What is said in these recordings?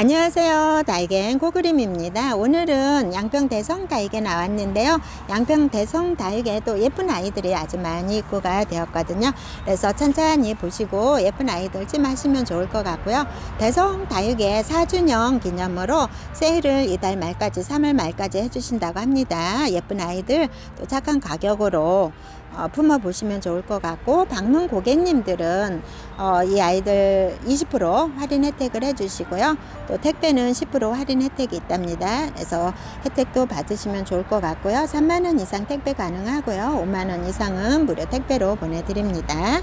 안녕하세요. 다이겐 고그림입니다. 오늘은 양평 대성 다이게 나왔는데요. 양평 대성 다이게도 예쁜 아이들이 아주 많이 입고가 되었거든요. 그래서 천천히 보시고 예쁜 아이들 찜하시면 좋을 것 같고요. 대성 다육의 4주년 기념으로 세일을 이달 말까지 3월 말까지 해주신다고 합니다. 예쁜 아이들 또 착한 가격으로 어, 품어 보시면 좋을 것 같고 방문 고객님들은 어, 이 아이들 20% 할인 혜택을 해주시고요. 또 택배는 10% 할인 혜택이 있답니다. 그래서 혜택도 받으시면 좋을 것 같고요. 3만 원 이상 택배 가능하고요. 5만 원 이상은 무료 택배로 보내드립니다.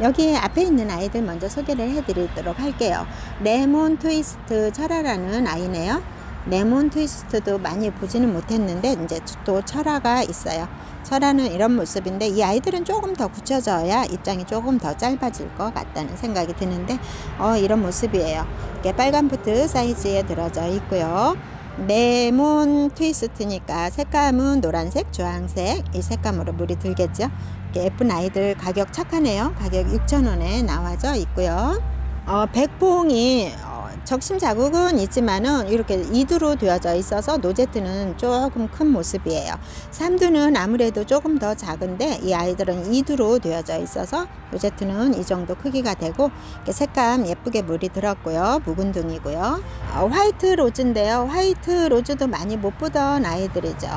여기 앞에 있는 아이들 먼저 소개를 해드리도록 할게요. 레몬 트위스트 철화라는 아이네요. 레몬 트위스트도 많이 보지는 못했는데 이제 또 철화가 있어요. 철화는 이런 모습인데 이 아이들은 조금 더 굳혀져야 입장이 조금 더 짧아질 것 같다는 생각이 드는데 어, 이런 모습이에요. 이게 빨간 부트 사이즈에 들어져 있고요. 레몬 트위스트니까 색감은 노란색, 주황색 이 색감으로 물이 들겠죠. 예쁜 아이들 가격 착하네요. 가격 6,000원에 나와져 있고요. 어, 백봉이 어, 적심 자국은 있지만은 이렇게 이두로 되어져 있어서 노제트는 조금 큰 모습이에요. 삼두는 아무래도 조금 더 작은데 이 아이들은 이두로 되어져 있어서 노제트는 이 정도 크기가 되고 색감 예쁘게 물이 들었고요. 묵은 등이고요. 어, 화이트 로즈인데요. 화이트 로즈도 많이 못 보던 아이들이죠.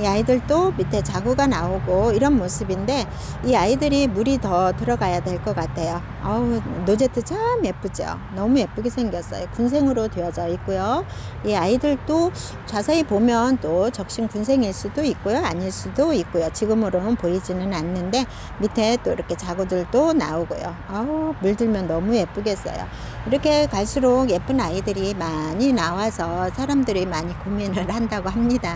이 아이들도 밑에 자구가 나오고 이런 모습인데 이 아이들이 물이 더 들어가야 될 것 같아요. 어우, 노제트 참 예쁘죠. 너무 예쁘게 생겼어요. 군생으로 되어져 있고요. 이 아이들도 자세히 보면 또 적신 군생일 수도 있고요. 아닐 수도 있고요. 지금으로는 보이지는 않는데 밑에 또 이렇게 자구들도 나오고요. 어우, 물들면 너무 예쁘겠어요. 이렇게 갈수록 예쁜 아이들이 많이 나와서 사람들이 많이 고민을 한다고 합니다.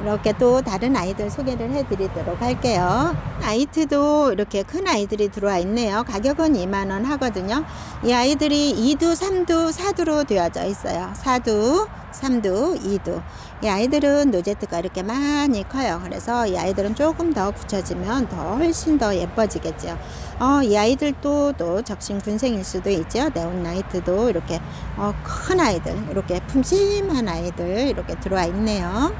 이렇게 또 다른 아이들 소개를 해드리도록 할게요. 아이트도 이렇게 큰 아이들이 들어와 있네요. 가격은 2만원 하거든요. 이 아이들이 2두, 3두, 4두로 되어져 있어요. 4두, 3두, 2두. 이 아이들은 노제트가 이렇게 많이 커요. 그래서 이 아이들은 조금 더 굳혀지면 더 훨씬 더 예뻐지겠죠. 어, 이 아이들도 또 적신 군생일 수도 있죠. 네온 나이트도 이렇게 어, 큰 아이들, 이렇게 품심한 아이들 이렇게 들어와 있네요.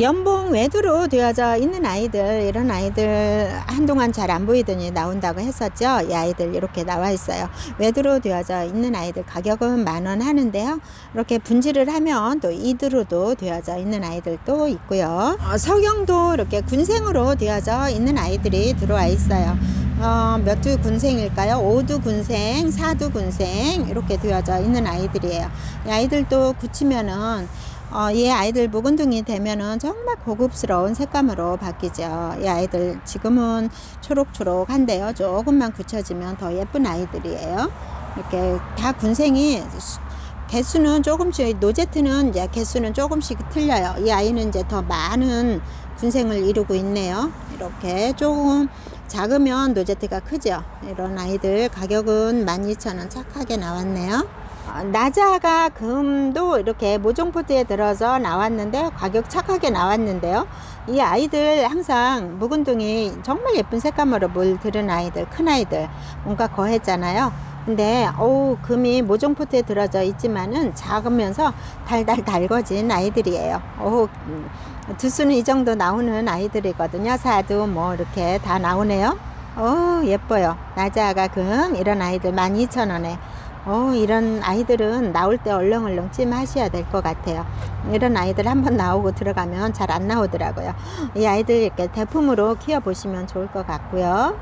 연봉 외두로 되어져 있는 아이들 이런 아이들 한동안 잘 안 보이더니 나온다고 했었죠? 이 아이들 이렇게 나와 있어요. 외두로 되어져 있는 아이들 가격은 만 원 하는데요. 이렇게 분질을 하면 또 이두로도 되어져 있는 아이들도 있고요. 어, 석영도 이렇게 군생으로 되어져 있는 아이들이 들어와 있어요. 어, 몇두 군생일까요? 5두 군생, 4두 군생 이렇게 되어져 있는 아이들이에요. 이 아이들도 굳히면은 어, 이 아이들 묵은둥이 되면은 정말 고급스러운 색감으로 바뀌죠. 이 아이들 지금은 초록초록한데요. 조금만 굳혀지면 더 예쁜 아이들이에요. 이렇게 다 군생이 수- 개수는 조금씩 노제트는 이제 개수는 조금씩 틀려요. 이 아이는 이제 더 많은 군생을 이루고 있네요. 이렇게 조금 작으면 노제트가 크죠. 이런 아이들 가격은 12,000원 착하게 나왔네요. 어, 나자가 금도 이렇게 모종포트에 들어서 나왔는데 가격 착하게 나왔는데요. 이 아이들 항상 묵은둥이 정말 예쁜 색감으로 물들은 아이들, 큰 아이들 뭔가 거했잖아요. 근데 어우 금이 모종포트에 들어져 있지만은 작으면서 달달 달궈진 아이들이에요. 어우 음, 두수는 이 정도 나오는 아이들이거든요. 사두 뭐 이렇게 다 나오네요. 어 예뻐요. 나자가 금 이런 아이들 12,000원에 어, 이런 아이들은 나올 때 얼렁얼렁 찜하셔야 될 것 같아요. 이런 아이들 한번 나오고 들어가면 잘 안 나오더라고요. 이 아이들 이렇게 대품으로 키워보시면 좋을 것 같고요.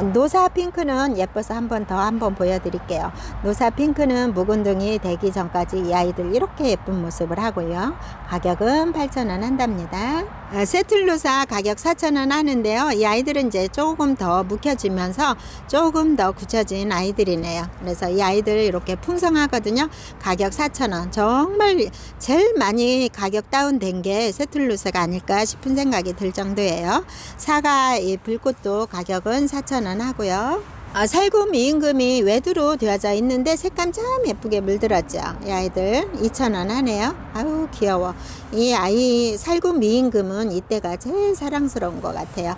아, 노사 핑크는 예뻐서 한 번 더 한 번 보여드릴게요. 노사 핑크는 묵은둥이 되기 전까지 이 아이들 이렇게 예쁜 모습을 하고요. 가격은 8,000원 한답니다. 아, 세틀로사 가격 4,000원 하는데요. 이 아이들은 이제 조금 더 묵혀지면서 조금 더 굳혀진 아이들이네요. 그래서 이 아이들 이렇게 풍성하거든요. 가격 4,000원. 정말 제일 많이 가격 다운된 게 세틀로사가 아닐까 싶은 생각이 들 정도예요. 사과 이 불꽃도 가격은 4,000원 하고요. 아, 살구 미임금이 외두로 되어져 있는데 색감 참 예쁘게 물들었죠. 이 아이들 2,000원 하네요. 아우 귀여워. 이 아이 살구 미임금은 이때가 제일 사랑스러운 것 같아요.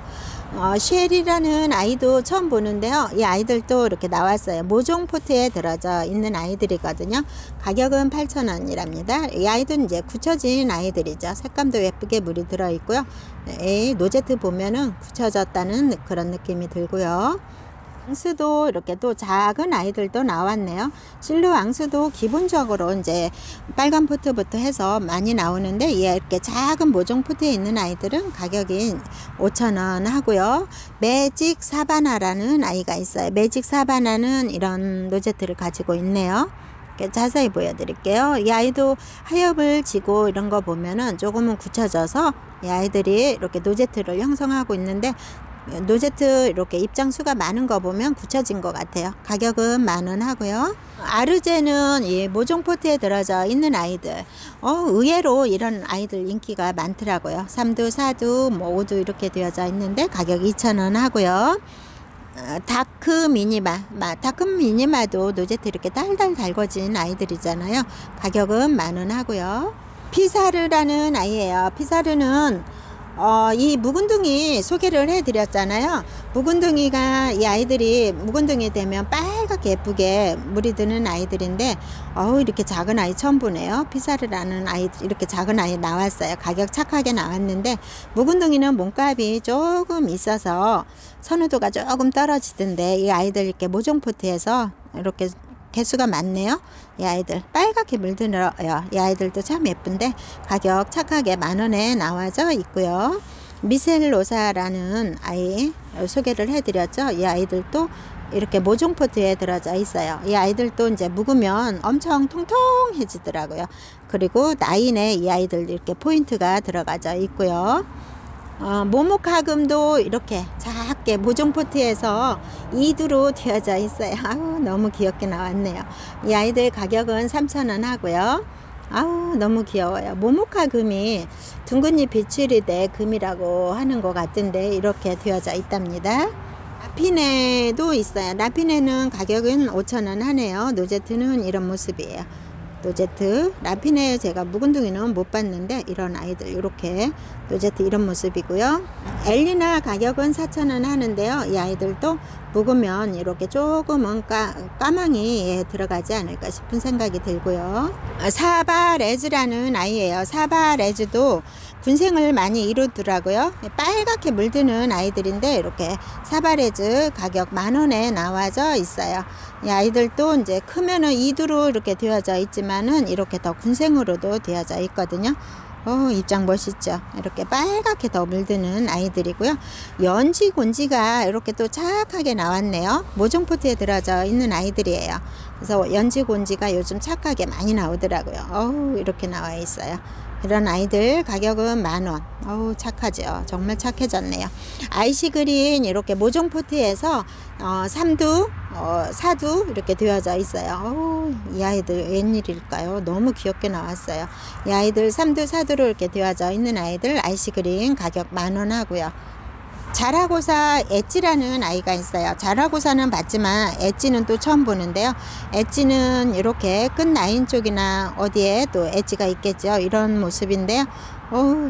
어, 쉘이라는 아이도 처음 보는데요. 이 아이들도 이렇게 나왔어요. 모종 포트에 들어져 있는 아이들이거든요. 가격은 8,000원이랍니다. 이 아이들은 이제 굳혀진 아이들이죠. 색감도 예쁘게 물이 들어 있고요. 이 노제트 보면은 굳혀졌다는 그런 느낌이 들고요. 앙스도 이렇게 또 작은 아이들도 나왔네요. 실루 앙스도 기본적으로 이제 빨간 포트부터 해서 많이 나오는데 얘 이렇게 작은 모종 포트에 있는 아이들은 가격이 5,000원 하고요. 매직 사바나라는 아이가 있어요. 매직 사바나는 이런 노제트를 가지고 있네요. 자세히 보여드릴게요. 이 아이도 하엽을 지고 이런 거 보면은 조금은 굳혀져서 이 아이들이 이렇게 노제트를 형성하고 있는데 노제트 이렇게 입장수가 많은 거 보면 굳혀진 것 같아요. 가격은 만 원 하고요. 아르제는 이 모종 포트에 들어져 있는 아이들. 어, 의외로 이런 아이들 인기가 많더라고요. 삼두, 사두, 뭐 오두 이렇게 되어져 있는데 가격 2,000원 하고요. 어, 다크 미니마, 마, 다크 미니마도 노제트 이렇게 달달 달궈진 아이들이잖아요. 가격은 만 원 하고요. 피사르라는 아이예요. 피사르는 어, 이 묵은둥이 소개를 해드렸잖아요. 묵은둥이가 이 아이들이 묵은둥이 되면 빨갛게 예쁘게 물이 드는 아이들인데, 어우, 이렇게 작은 아이 처음 보네요. 피사르라는 아이, 이렇게 작은 아이 나왔어요. 가격 착하게 나왔는데, 묵은둥이는 몸값이 조금 있어서 선호도가 조금 떨어지던데, 이 아이들 이렇게 모종포트에서 이렇게 개수가 많네요. 이 아이들 빨갛게 물들어요. 이 아이들도 참 예쁜데 가격 착하게 만 원에 나와져 있고요. 미셀로사라는 아이 소개를 해드렸죠. 이 아이들도 이렇게 모종 포트에 들어져 있어요. 이 아이들도 이제 묵으면 엄청 통통해지더라고요. 그리고 나인에 이 아이들 이렇게 포인트가 들어가져 있고요. 어, 모모카금도 이렇게 작게 모종 포트에서 이두로 되어져 있어요. 아우, 너무 귀엽게 나왔네요. 이 아이들 가격은 3,000원 하고요. 아우, 너무 귀여워요. 모모카금이 둥근잎 비출이대 금이라고 하는 것 같은데 이렇게 되어져 있답니다. 라피네도 있어요. 라피네는 가격은 5,000원 하네요. 노제트는 이런 모습이에요. 노제트. 라피네 제가 묵은둥이는 못 봤는데 이런 아이들 이렇게 노제트 이런 모습이고요. 엘리나 가격은 4,000원 하는데요. 이 아이들도 묵으면 이렇게 조금은 까, 까망이 들어가지 않을까 싶은 생각이 들고요. 사바레즈라는 아이예요. 사바레즈도 군생을 많이 이루더라고요. 빨갛게 물드는 아이들인데 이렇게 사바레즈 가격 만 원에 나와져 있어요. 이 아이들도 이제 크면은 이두로 이렇게 되어져 있지만은 이렇게 더 군생으로도 되어져 있거든요. 어, 입장 멋있죠. 이렇게 빨갛게 더 물드는 아이들이고요. 연지 곤지가 이렇게 또 착하게 나왔네요. 모종 포트에 들어져 있는 아이들이에요. 그래서 연지 곤지가 요즘 착하게 많이 나오더라고요. 어우, 이렇게 나와 있어요. 이런 아이들 가격은 만원. 어우, 착하죠. 정말 착해졌네요. 아이시 그린 이렇게 모종 포트에서 어, 삼두, 어, 사두 이렇게 되어져 있어요. 어우, 이 아이들 웬일일까요? 너무 귀엽게 나왔어요. 이 아이들 삼두, 사두로 이렇게 되어져 있는 아이들 아이시 그린 가격 만원 하고요. 자라고사 엣지라는 아이가 있어요. 자라고사는 봤지만 엣지는 또 처음 보는데요. 엣지는 이렇게 끝 라인 쪽이나 어디에 또 엣지가 있겠죠. 이런 모습인데요. 어,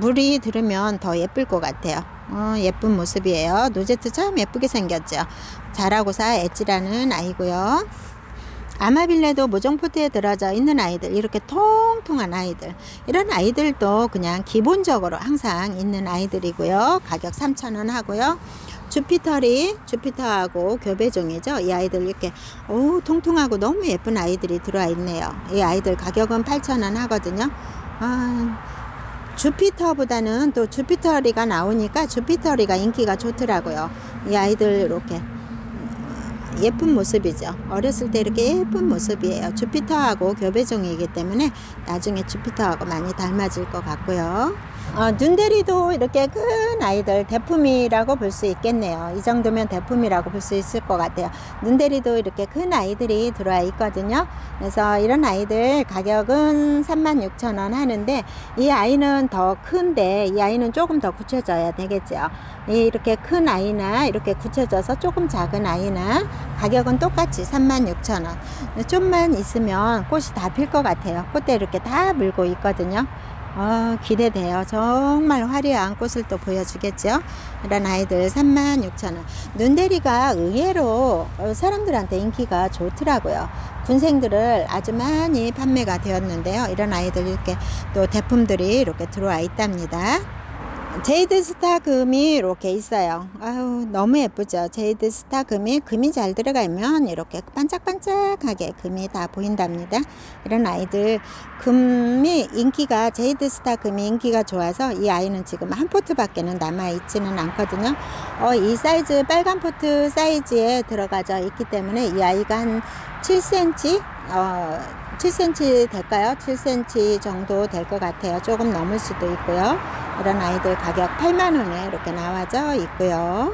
물이 들으면 더 예쁠 것 같아요. 어, 예쁜 모습이에요. 노제트 참 예쁘게 생겼죠. 자라고사 엣지라는 아이고요. 아마빌레도 모종포트에 들어져 있는 아이들 이렇게 통통한 아이들. 이런 아이들도 그냥 기본적으로 항상 있는 아이들이고요. 가격 3,000원 하고요. 주피터리 주피터하고 교배종이죠. 이 아이들 이렇게 오 통통하고 너무 예쁜 아이들이 들어와 있네요. 이 아이들 가격은 8,000원 하거든요. 아, 주피터보다는 또 주피터리가 나오니까 주피터리가 인기가 좋더라고요. 이 아이들 이렇게 예쁜 모습이죠. 어렸을 때 이렇게 예쁜 모습이에요. 주피터하고 교배종이기 때문에 나중에 주피터하고 많이 닮아질 것 같고요. 어, 눈대리도 이렇게 큰 아이들 대품이라고 볼 수 있겠네요. 이 정도면 대품이라고 볼 수 있을 것 같아요. 눈대리도 이렇게 큰 아이들이 들어와 있거든요. 그래서 이런 아이들 가격은 36,000원 하는데 이 아이는 더 큰데 이 아이는 조금 더 굳혀져야 되겠죠. 이렇게 큰 아이나 이렇게 굳혀져서 조금 작은 아이나 가격은 똑같이 36,000원. 좀만 있으면 꽃이 다 필 것 같아요. 꽃대 이렇게 다 물고 있거든요. 어, 기대돼요. 정말 화려한 꽃을 또 보여주겠죠. 이런 아이들 36,000원. 눈대리가 의외로 어, 사람들한테 인기가 좋더라고요. 군생들을 아주 많이 판매가 되었는데요. 이런 아이들 이렇게 또 대품들이 이렇게 들어와 있답니다. 제이드 스타 금이 이렇게 있어요. 아유, 너무 예쁘죠. 제이드 스타 금이, 금이 잘 들어가면 이렇게 반짝반짝하게 금이 다 보인답니다. 이런 아이들, 금이 인기가, 제이드 스타 금이 인기가 좋아서 이 아이는 지금 한 포트밖에는 남아 있지는 않거든요. 어, 이 사이즈, 빨간 포트 사이즈에 들어가져 있기 때문에 이 아이가 한 7cm, 어, 7cm 될까요? 7cm 정도 될 것 같아요. 조금 넘을 수도 있고요. 이런 아이들 가격 8만원에 이렇게 나와져 있고요.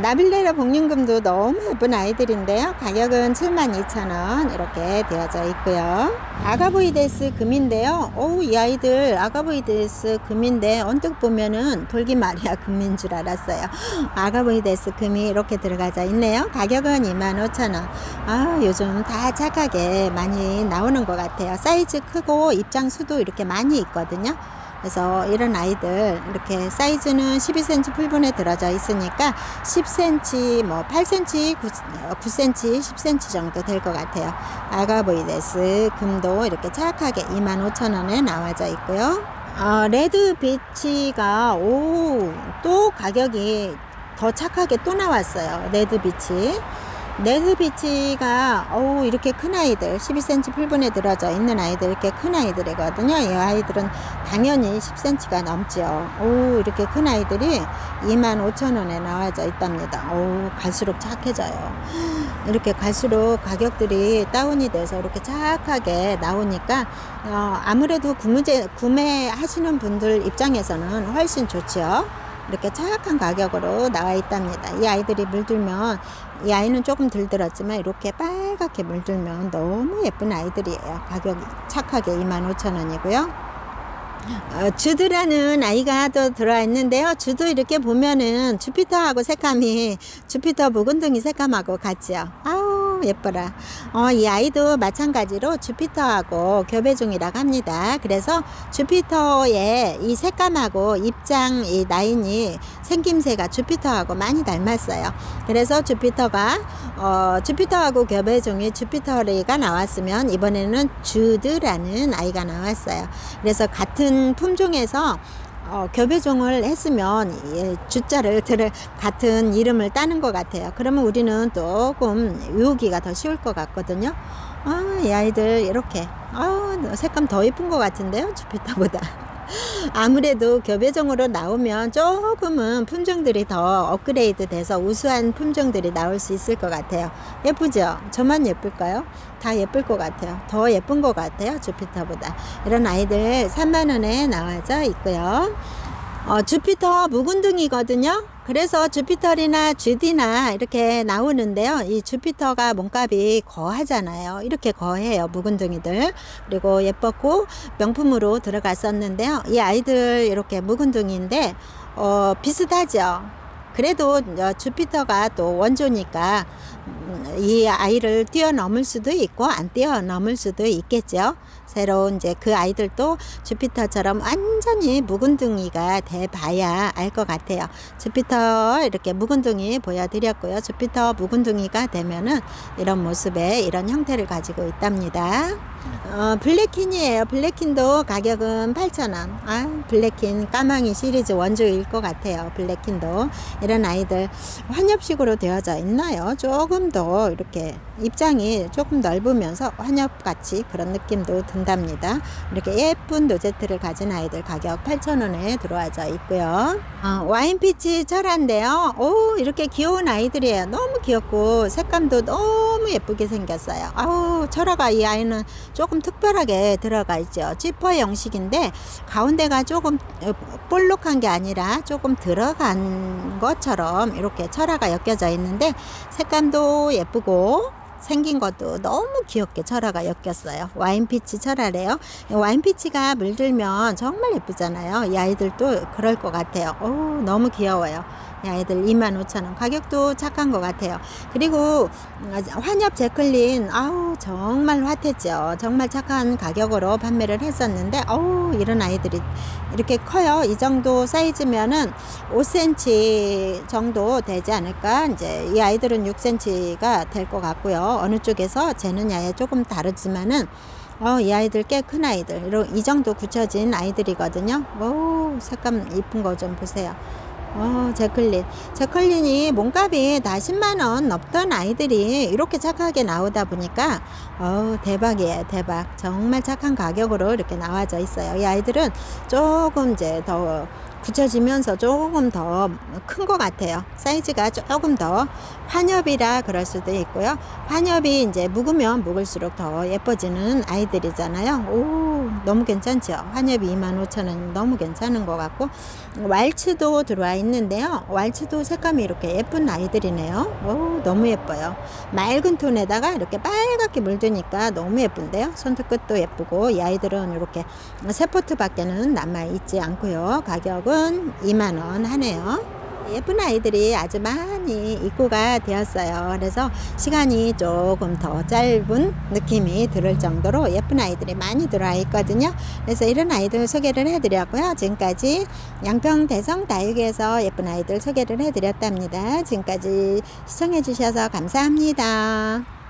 나빌레라 복륜금도 너무 예쁜 아이들인데요. 가격은 72,000원 이렇게 되어져 있고요. 아가보이데스 금인데요. 오, 이 아이들 아가보이데스 금인데 언뜻 보면은 돌기 마리아 금인 줄 알았어요. 아가보이데스 금이 이렇게 들어가져 있네요. 가격은 25,000원. 아, 요즘 다 착하게 많이 나오는 것 같아요. 사이즈 크고 입장 수도 이렇게 많이 있거든요. 그래서 이런 아이들 이렇게 사이즈는 12cm 풀분에 들어져 있으니까 10cm, 뭐 8cm, 9, 9cm, 10cm 정도 될 것 같아요. 아가보이데스 금도 이렇게 착하게 25,000원에 나와져 있고요. 어, 레드 비치가 오, 또 가격이 더 착하게 또 나왔어요. 레드 비치. 레드 비치가 어우 이렇게 큰 아이들 12cm 풀분에 들어져 있는 아이들 이렇게 큰 아이들이거든요. 이 아이들은 당연히 10cm가 넘죠. 오 이렇게 큰 아이들이 25,000원에 나와져 있답니다. 오 갈수록 착해져요. 이렇게 갈수록 가격들이 다운이 돼서 이렇게 착하게 나오니까 어, 아무래도 구매제, 구매하시는 분들 입장에서는 훨씬 좋죠 이렇게 착한 가격으로 나와 있답니다. 이 아이들이 물들면 이 아이는 조금 덜 들었지만 이렇게 빨갛게 물들면 너무 예쁜 아이들이에요. 가격이 착하게 25,000원이고요. 어, 주드라는 아이가 또 들어와 있는데요. 주도 이렇게 보면은 주피터하고 색감이 주피터 묵은둥이 색감하고 같죠. 아 우 예뻐라. 어, 이 아이도 마찬가지로 주피터하고 교배 중이라고 합니다. 그래서 주피터의 이 색감하고 입장 이 라인이 생김새가 주피터하고 많이 닮았어요. 그래서 주피터가 어, 주피터하고 교배 중에 주피터리가 나왔으면 이번에는 주드라는 아이가 나왔어요. 그래서 같은 품종에서 어, 교배종을 했으면 예, 주자를 들을 같은 이름을 따는 것 같아요. 그러면 우리는 조금 외우기가 더 쉬울 것 같거든요. 아, 이 아이들 이렇게 아, 색감 더 이쁜 것 같은데요, 주피터보다. 아무래도 교배종으로 나오면 조금은 품종들이 더 업그레이드 돼서 우수한 품종들이 나올 수 있을 것 같아요. 예쁘죠? 저만 예쁠까요? 다 예쁠 것 같아요. 더 예쁜 것 같아요. 주피터보다. 이런 아이들 3만원에 나와져 있고요. 어, 주피터 묵은둥이거든요. 그래서 주피터리나 주디나 이렇게 나오는데요. 이 주피터가 몸값이 거하잖아요. 이렇게 거해요. 묵은둥이들. 그리고 예뻤고 명품으로 들어갔었는데요. 이 아이들 이렇게 묵은둥이인데 어, 비슷하죠. 그래도 어, 주피터가 또 원조니까 음, 이 아이를 뛰어넘을 수도 있고 안 뛰어넘을 수도 있겠죠. 새로운 이제 그 아이들도 주피터처럼 완전히 묵은둥이가 돼 봐야 알 것 같아요. 주피터 이렇게 묵은둥이 보여드렸고요. 주피터 묵은둥이가 되면은 이런 모습의 이런 형태를 가지고 있답니다. 어, 블랙킨이에요. 블랙킨도 가격은 8,000원. 아, 블랙킨 까망이 시리즈 원조일 것 같아요. 블랙킨도. 이런 아이들 환엽식으로 되어져 있나요? 조금 더 이렇게 입장이 조금 넓으면서 환엽같이 그런 느낌도 든다. 준답니다. 이렇게 예쁜 로제트를 가진 아이들 가격 8,000원에 들어와져 있고요. 어, 와인피치 철화인데요. 오, 이렇게 귀여운 아이들이에요. 너무 귀엽고 색감도 너무 예쁘게 생겼어요. 아우, 철화가 이 아이는 조금 특별하게 들어가 있죠. 지퍼 형식인데 가운데가 조금 어, 볼록한 게 아니라 조금 들어간 것처럼 이렇게 철화가 엮여져 있는데 색감도 예쁘고 생긴 것도 너무 귀엽게 철화가 엮였어요. 와인피치 철화래요. 이 와인피치가 물들면 정말 예쁘잖아요. 이 아이들도 그럴 것 같아요. 오, 너무 귀여워요. 이 아이들 25,000원. 가격도 착한 것 같아요. 그리고 음, 환엽 제클린, 아우, 정말 핫했죠. 정말 착한 가격으로 판매를 했었는데, 어우, 이런 아이들이 이렇게 커요. 이 정도 사이즈면은 5cm 정도 되지 않을까. 이제 이 아이들은 6cm가 될 것 같고요. 어느 쪽에서 재느냐에 조금 다르지만은 어, 이 아이들 꽤 큰 아이들. 이 정도 굳혀진 아이들이거든요. 오, 색감 이쁜 거 좀 보세요. 어, 제클린. 제클린이 몸값이 다 10만원 넘던 아이들이 이렇게 착하게 나오다 보니까, 어우, 대박이에요, 대박. 정말 착한 가격으로 이렇게 나와져 있어요. 이 아이들은 조금 이제 더 굳혀지면서 조금 더 큰 것 같아요. 사이즈가 조금 더 환엽이라 그럴 수도 있고요. 환엽이 이제 묵으면 묵을수록 더 예뻐지는 아이들이잖아요. 오, 너무 괜찮죠? 환엽이 25,000원 너무 괜찮은 것 같고, 왈츠도 들어와 있는데요. 왈츠도 색감이 이렇게 예쁜 아이들이네요. 오, 너무 예뻐요. 맑은 톤에다가 이렇게 빨갛게 물드니까 너무 예쁜데요. 손톱 끝도 예쁘고, 이 아이들은 이렇게 세포트 밖에는 남아있지 않고요. 가격은 2만원 하네요. 예쁜 아이들이 아주 많이 입고가 되었어요. 그래서 시간이 조금 더 짧은 느낌이 들을 정도로 예쁜 아이들이 많이 들어와 있거든요. 그래서 이런 아이들 소개를 해드렸고요. 지금까지 양평 대성 다육에서 예쁜 아이들 소개를 해드렸답니다. 지금까지 시청해 주셔서 감사합니다.